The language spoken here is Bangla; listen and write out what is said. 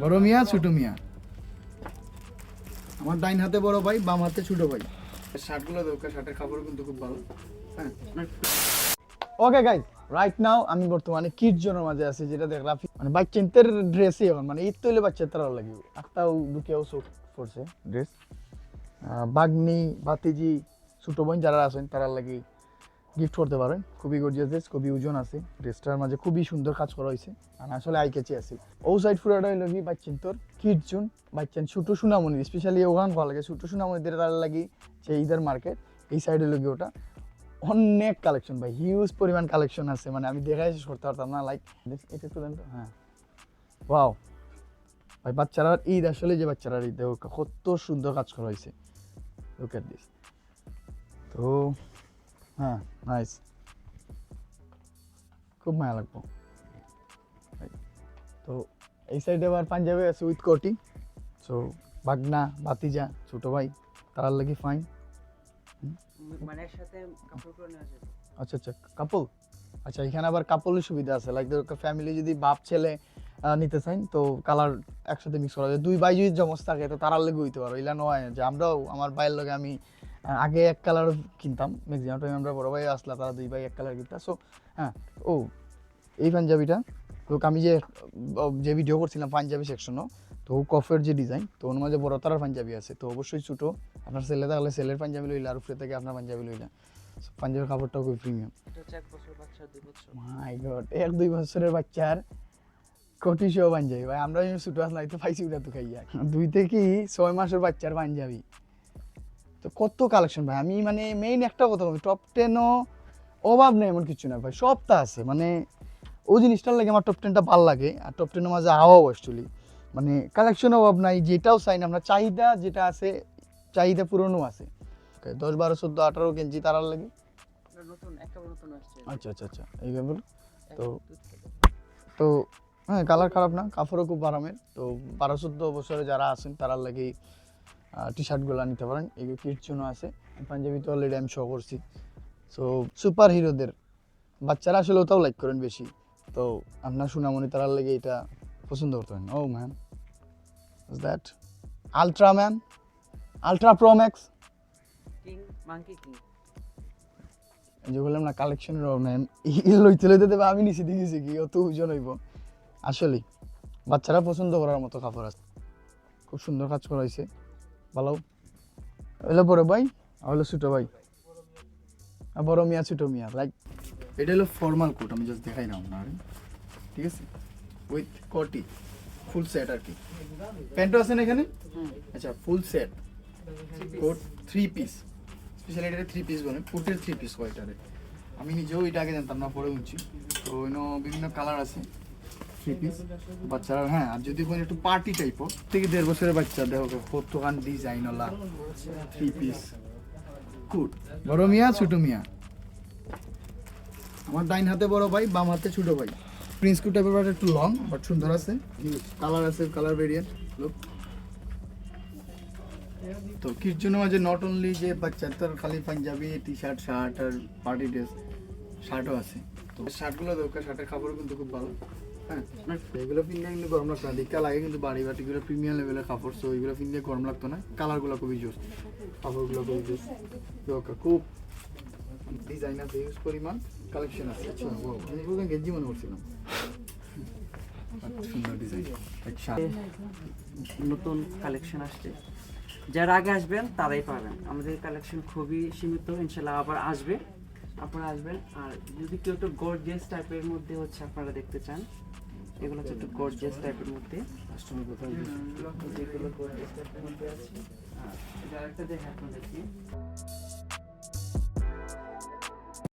বড় মিয়া ছোট মিয়া? আমার ডাইন হাতে বড় ভাই বাম হাতে ছোট ভাই। শার্টগুলো দরকার শার্টের কাপড় কিন্তু খুব ভালো। হ্যাঁ ওকে গাইজ রাইট নাও আমি বর্তমানে কিড জোনের মাঝে আছি যেটা দেখ রাফি মানে বাচ্চাদের ড্রেসই এখন মানে ঈদ তৈলে বাচ্চা তারা লাগিব। আটটাও দুটিয়াও চোখ পড়ছে ড্রেস বাগনি ভাতিজি ছোট বোন যারা আছেন তারা লাগি গিফট করতে পারেন। খুবই গর্জিয়াস ড্রেস খুবই ওজন আছে। ড্রেসটার মাঝে খুবই সুন্দর কাজ করা হয়েছে। আর আসলে আই কেচি আছে। ও সাইড পুরাটা হইল কি বাচ্চেন তোর কিড জোন বাচ্চান ছোট সোনামণি স্পেশালি ওখান ভালো লাগে। ছোট সোনামণিদের তারা লাগি যে ঈদের মার্কেট এই সাইডে হইল কি ওটা। অনেক কালেকশন ভাই হিউজ পরিমাণ কালেকশন আছে। মানে আমি দেখাই শেষ করতে পারতাম না লাইক এটা তো দেন তো হ্যাঁ। ওয়াও ভাই, বাচ্চারা ঈদ আসলে যে বাচ্চারা ঈদ কত সুন্দর কাজ করা হয়েছে। লুক দিস তো হ্যাঁ নাইস খুব মায়া লাগবো। তো এই সাইডে আবার পাঞ্জাবি আছে উইথ কোটি সো বাগনা বাতিজা ছোট ভাই তার লাগি ফাইন মানে একসাথে কাপড় করে নেওয়া যাবে। আচ্ছা আচ্ছা কাপল আচ্ছা এখানে আবার কাপলের সুবিধা আছে। লাইক ফ্যামিলি যদি বাপ ছেলে নিতে চান তো কালার একসাথে মিক্স করা যায়। দুই ভাই যদি জমজ থাকে তো তারার লেগে হইতে পারো। এলা নয় যে আমরাও আমার ভাইয়ের লগে আমি আগে এক কালার কিনতাম ম্যাক্সিমাম টাইম আমরা বড় ভাই আসলা তারা দুই ভাই এক কালার কিনতাম সো হ্যাঁ ও এই পাঞ্জাবিটা তো আমি যে যে ভিডিও করছিলাম পাঞ্জাবি সেকশনও তো কফের যে ডিজাইন তো ওর মাঝে বড় তারার পাঞ্জাবি আছে। তো অবশ্যই ছোটো আপনার ছেলে থাকলে ছেলের পাঞ্জাবি লইলা আর উপরে থেকে আপনার পাঞ্জাবি লইলা। পাঞ্জাবির কাপড়টাও খুব প্রিমিয়াম এক দুই মাই গড এক দুই বছরের বাচ্চার কোটি শো পাঞ্জাবি? ভাই আমরা ছোটো আসলাম তো পাইছি ওটা তো খাইয়া। দুই থেকে ছয় মাসের বাচ্চার পাঞ্জাবি। তো কত কালেকশন ভাই? আমি মানে মেইন একটা কথা বলব টপ টেনও অভাব নেই এমন কিছু না ভাই সবটা আছে। মানে ওই জিনিসটার লাগে আমার টপ টেনটা ভালো লাগে আর টপ টেনের মাঝে হাওয়াও অ্যাকচুয়ালি মানে কালেকশন অভাব নাই যেটাও চাই না আমরা চাহিদা যেটা আছে চাহিদা পূরণও আছে। দশ বারো চোদ্দ আঠারো কেজি তারার লাগে। আচ্ছা আচ্ছা আচ্ছা এই এক- তো- তো হ্যাঁ কালার খারাপ না কাপড়ও খুব আরামের। তো বারো চোদ্দ বছরে যারা আছেন তারার লাগে টি শার্টগুলো নিতে পারেন। এগুলো কিট জন্য আছে। পাঞ্জাবি তো অলরেডি আমি শো করছি। সো সুপার হিরোদের বাচ্চারা আসলে ওটাও লাইক করেন বেশি। তো আপনার সুনামনি তারার লাগে এটা পছন্দ করতেন ও man that ultra man ultra pro max যে বললাম না কালেকশনের নাই লইতে লইতে দেবে আমি নিচে দিয়ে গেছি কি? অত ওজন হইব। আসলেই বাচ্চারা পছন্দ করার মতো কাপড় আছে। খুব সুন্দর কাজ করা হয়েছে ভালো। হলো বড় ভাই হলো ছোটো ভাই। বড় মিয়া, ছোটো মিয়া লাইক এটা হলো ফর্মাল কোট আমি জাস্ট দেখাই না আপনার। ঠিক আছে? উইথ কোটি ফুল সেট আর কি। প্যান্টও আছে না এখানে? আচ্ছা full set coat three piece specially এটা থ্রি পিস বলে কোটের থ্রি পিস এটারে। আমি নিজেও এটা আগে জানতাম না, পরে উঠছি তো এনো বিভিন্ন কালার আছে। থ্রি পিস বাচ্চারা হ্যাঁ আর যদি কোনো একটু পার্টি টাইপও থেকে দেড় বছরের বাচ্চা, দেখো, কতখান ডিজাইন ওলা থ্রি পিস কুট বড় মিয়া, ছোট মিয়া? আমার ডাইন হাতে বড় ভাই, বাম হাতে ছোট ভাই। প্রিন্স কুট টাইপের বাট একটু লং বাট সুন্দর আছে। কালার আছে কালার ভেরিয়েন্ট লুক তো কির জন্য মাঝে নট অনলি যে বাচ্চাদের খালি পাঞ্জাবি টি শার্ট শার্ট আর পার্টি ড্রেস শার্টও আছে। তো শার্টগুলো দরকার শার্টের কাপড় কিন্তু খুব ভালো। এগুলো পিনলে কিন্তু গরম লাগতো না। দেখা লাগে কিন্তু বাড়ি বাটিগুলো প্রিমিয়াম লেভেলের কাপড় সো এগুলো পিনলে গরম লাগতো না। কালারগুলো খুবই জোস। কাপড়গুলো খুবই জোস। খুব ডিজাইন আছে ইউজ পরিমাণ কালেকশন আছে। আচ্ছা ও আমি গেঞ্জি মনে করছিলাম। সুন্দর ডিজাইন আচ্ছা। নতুন কালেকশন আসছে। যারা আগে আসবেন তারাই পাবেন। আমাদের কালেকশন খুবই সীমিত ইনশাল্লাহ আবার আসবে। আপনারা আসবেন। আর যদি কেউ একটু গর্জিয়াস টাইপের মধ্যে হচ্ছে আপনারা দেখতে চান এগুলো হচ্ছে একটু গর্জিয়াস টাইপের মধ্যে? যেগুলো গর্জিয়াস টাইপের মধ্যে আছে। আর এটা একটা দেখে আপনাদেরকে।